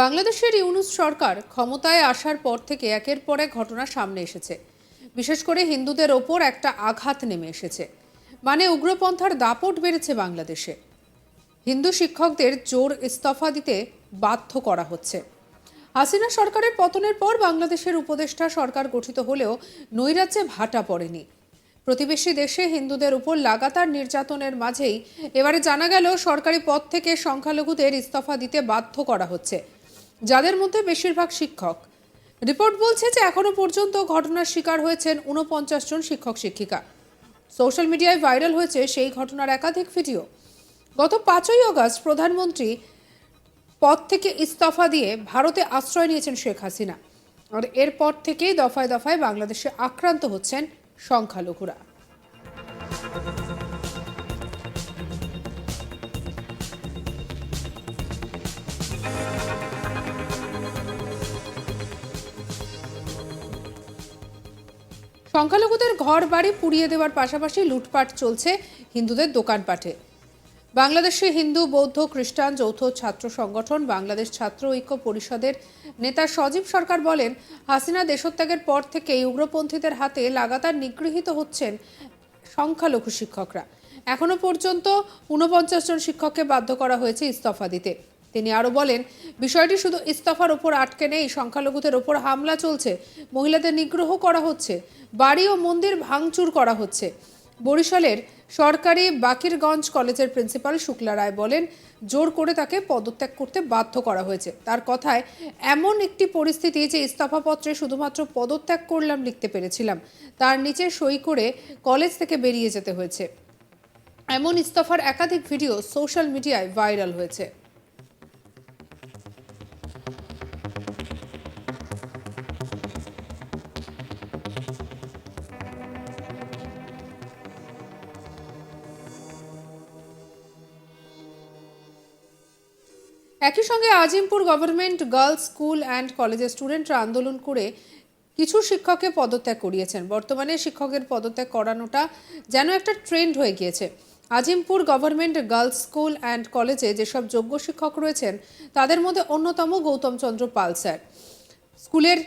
বাংলাদেশের ইউনুস সরকার ক্ষমতায় আসার পর থেকে একের পর এক ঘটনা সামনে এসেছে। বিশেষ করে হিন্দুদের ওপর একটা আঘাত নেমে এসেছে। মানে উগ্রপন্থার দাপট বেড়েছে বাংলাদেশে। হিন্দু শিক্ষকদের জোর ইস্তফা দিতে বাধ্য করা হচ্ছে। হাসিনা সরকারের পতনের পর বাংলাদেশের উপদেষ্টা সরকার গঠিত হলেও নৈরাজ্যে ভাটা পড়েনি। প্রতিবেশী দেশে হিন্দুদের উপর লাগাতার নির্যাতনের মাঝেই এবারে জানা গেল সরকারি পদ থেকে সংখ্যালঘুদের ইস্তফা দিতে বাধ্য করা হচ্ছে। যাদের মধ্যে বেশিরভাগ শিক্ষক। রিপোর্ট বলছে যে এখনও পর্যন্ত ঘটনার শিকার হয়েছেন উনপঞ্চাশ জন শিক্ষক, শিক্ষিকা। সোশ্যাল মিডিয়ায় ভাইরাল হয়েছে সেই ঘটনার একাধিক ভিডিও। গত পাঁচই আগস্ট প্রধানমন্ত্রী পদ থেকে ইস্তফা দিয়ে ভারতে আশ্রয় নিয়েছেন শেখ হাসিনা। আর এরপর থেকেই দফায় দফায় বাংলাদেশে আক্রান্ত হচ্ছেন সংখ্যালঘুরা। সংখ্যালঘুদের ঘর বাড়ি পুড়িয়ে দেওয়ার পাশাপাশি লুটপাট চলছে হিন্দুদের দোকানপাটে। বাংলাদেশে হিন্দু, বৌদ্ধ, খ্রিস্টান, যৌথ ছাত্র সংগঠন, বাংলাদেশ ছাত্র ঐক্য পরিষদের নেতা সজীব সরকার বলেন, হাসিনা দেশত্যাগের পর থেকেই উগ্রপন্থীদের হাতে লাগাতার নিগৃহীত হচ্ছেন সংখ্যালঘু শিক্ষকরা। এখনও পর্যন্ত ঊনপঞ্চাশ জন শিক্ষককে বাধ্য করা হয়েছে ইস্তফা দিতে। তিনি আরও বলেন, বিষয়টি শুধু ইস্তফার ওপর আটকে নেই, সংখ্যালঘুদের ওপর হামলা চলছে, মহিলাদের নিগ্রহ করা হচ্ছে, বাড়ি ও মন্দির ভাঙচুর করা হচ্ছে। বরিশালের সরকারি বাকিরগঞ্জ কলেজের প্রিন্সিপাল শুক্লা রায় বলেন, জোর করে তাকে পদত্যাগ করতে বাধ্য করা হয়েছে। তার কথায়, এমন একটি পরিস্থিতি যে ইস্তফাপত্রে শুধুমাত্র পদত্যাগ করলাম লিখতে পেরেছিলাম, তার নিচে সই করে কলেজ থেকে বেরিয়ে যেতে হয়েছে। এমন ইস্তফার একাধিক ভিডিও সোশ্যাল মিডিয়ায় ভাইরাল হয়েছে। একই সঙ্গে Azimpur government girls school and কলেজের স্টুডেন্টরা আন্দোলন করে কিছু শিক্ষককে পদত্যাগ করিয়েছেন। বর্তমানে শিক্ষকের পদত্যাগ করানোটা যেন একটা ট্রেন্ড হয়ে গিয়েছে। Azimpur government girls school and কলেজে যেসব যোগ্য শিক্ষক রয়েছেন, তাদের মধ্যে অন্যতম গৌতম চন্দ্র পাল স্যার। স্কুলের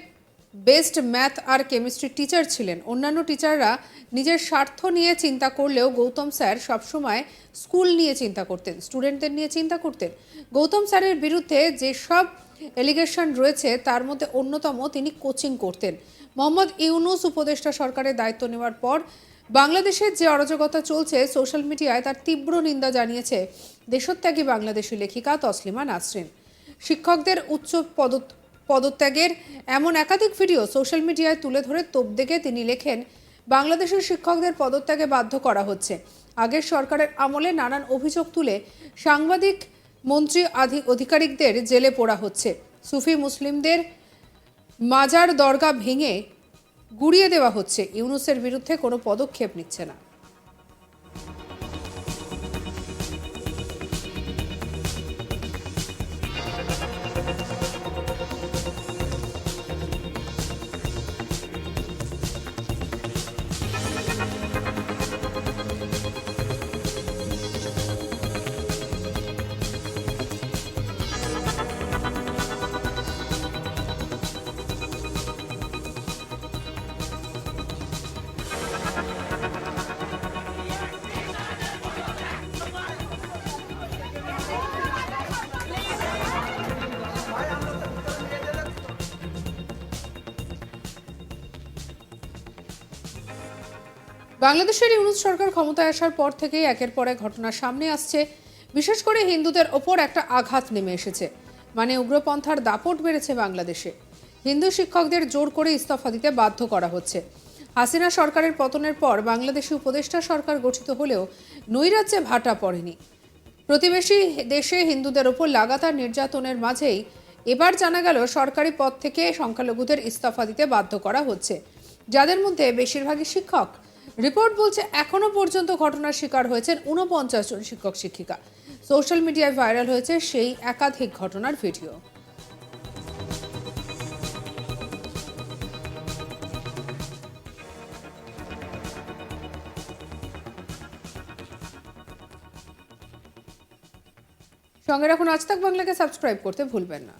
বেস্ট ম্যাথ আর কেমিস্ট্রি টিচার ছিলেন। অন্যান্য টিচাররা নিজের স্বার্থ নিয়ে চিন্তা করলেও গৌতম স্যার সবসময় স্কুল নিয়ে চিন্তা করতেন, স্টুডেন্টদের নিয়ে চিন্তা করতেন। গৌতম স্যারের বিরুদ্ধে যেসব এলিগেশন রয়েছে, তার মধ্যে অন্যতম তিনি কোচিং করতেন। মোহাম্মদ ইউনুস উপদেষ্টা সরকারের দায়িত্ব নেওয়ার পর বাংলাদেশের যে অরাজকতা চলছে, সোশ্যাল মিডিয়ায় তার তীব্র নিন্দা জানিয়েছে দেশত্যাগী বাংলাদেশি লেখিকা তসলিমা নাসরিন। শিক্ষকদের উচ্চ পদ পদত্যাগের এমন একাধিক ভিডিও সোশ্যাল মিডিয়ায় তুলে ধরে তোপ দেখে তিনি লেখেন, বাংলাদেশের শিক্ষকদের পদত্যাগে বাধ্য করা হচ্ছে। আগের সরকারের আমলে নানান অভিযোগ তুলে সাংবাদিক, মন্ত্রী আধি- আধিকারিকদের জেলে পোড়া হচ্ছে। সুফি মুসলিমদের মাজার দরগা ভেঙে গুড়িয়ে দেওয়া হচ্ছে। ইউনুসের বিরুদ্ধে কোনো পদক্ষেপ নিচ্ছে না। বাংলাদেশের ইউনুস সরকার ক্ষমতায় আসার পর থেকেই একের পর এক ঘটনা সামনে আসছে। বিশেষ করে হিন্দুদের ওপর একটা আঘাত নেমে এসেছে মানে উগ্রপন্থার দাপট বেড়েছে বাংলাদেশে। হিন্দু শিক্ষকদের জোর করে ইস্তফা দিতে বাধ্য করা হচ্ছে। হাসিনা সরকারের পতনের পর বাংলাদেশি উপদেষ্টা সরকার গঠিত হলেও নৈরাজ্যে ভাটা পড়েনি। প্রতিবেশী দেশে হিন্দুদের ওপর লাগাতার নির্যাতনের মাঝেই এবার জানা গেল সরকারি পদ থেকে সংখ্যালঘুদের ইস্তফা দিতে বাধ্য করা হচ্ছে। যাদের মধ্যে বেশিরভাগই শিক্ষক রিপোর্ট বলছে এখনও পর্যন্ত ঘটনার শিকার হয়েছেন উনপঞ্চাশ জন শিক্ষক, শিক্ষিকা। সোশ্যাল মিডিয়ায় ভাইরাল হয়েছে সেই একাধিক ঘটনার ভিডিও। সঙ্গে রাখুন আজ তাক বাংলাকে সাবস্ক্রাইব করতে ভুলবেন না।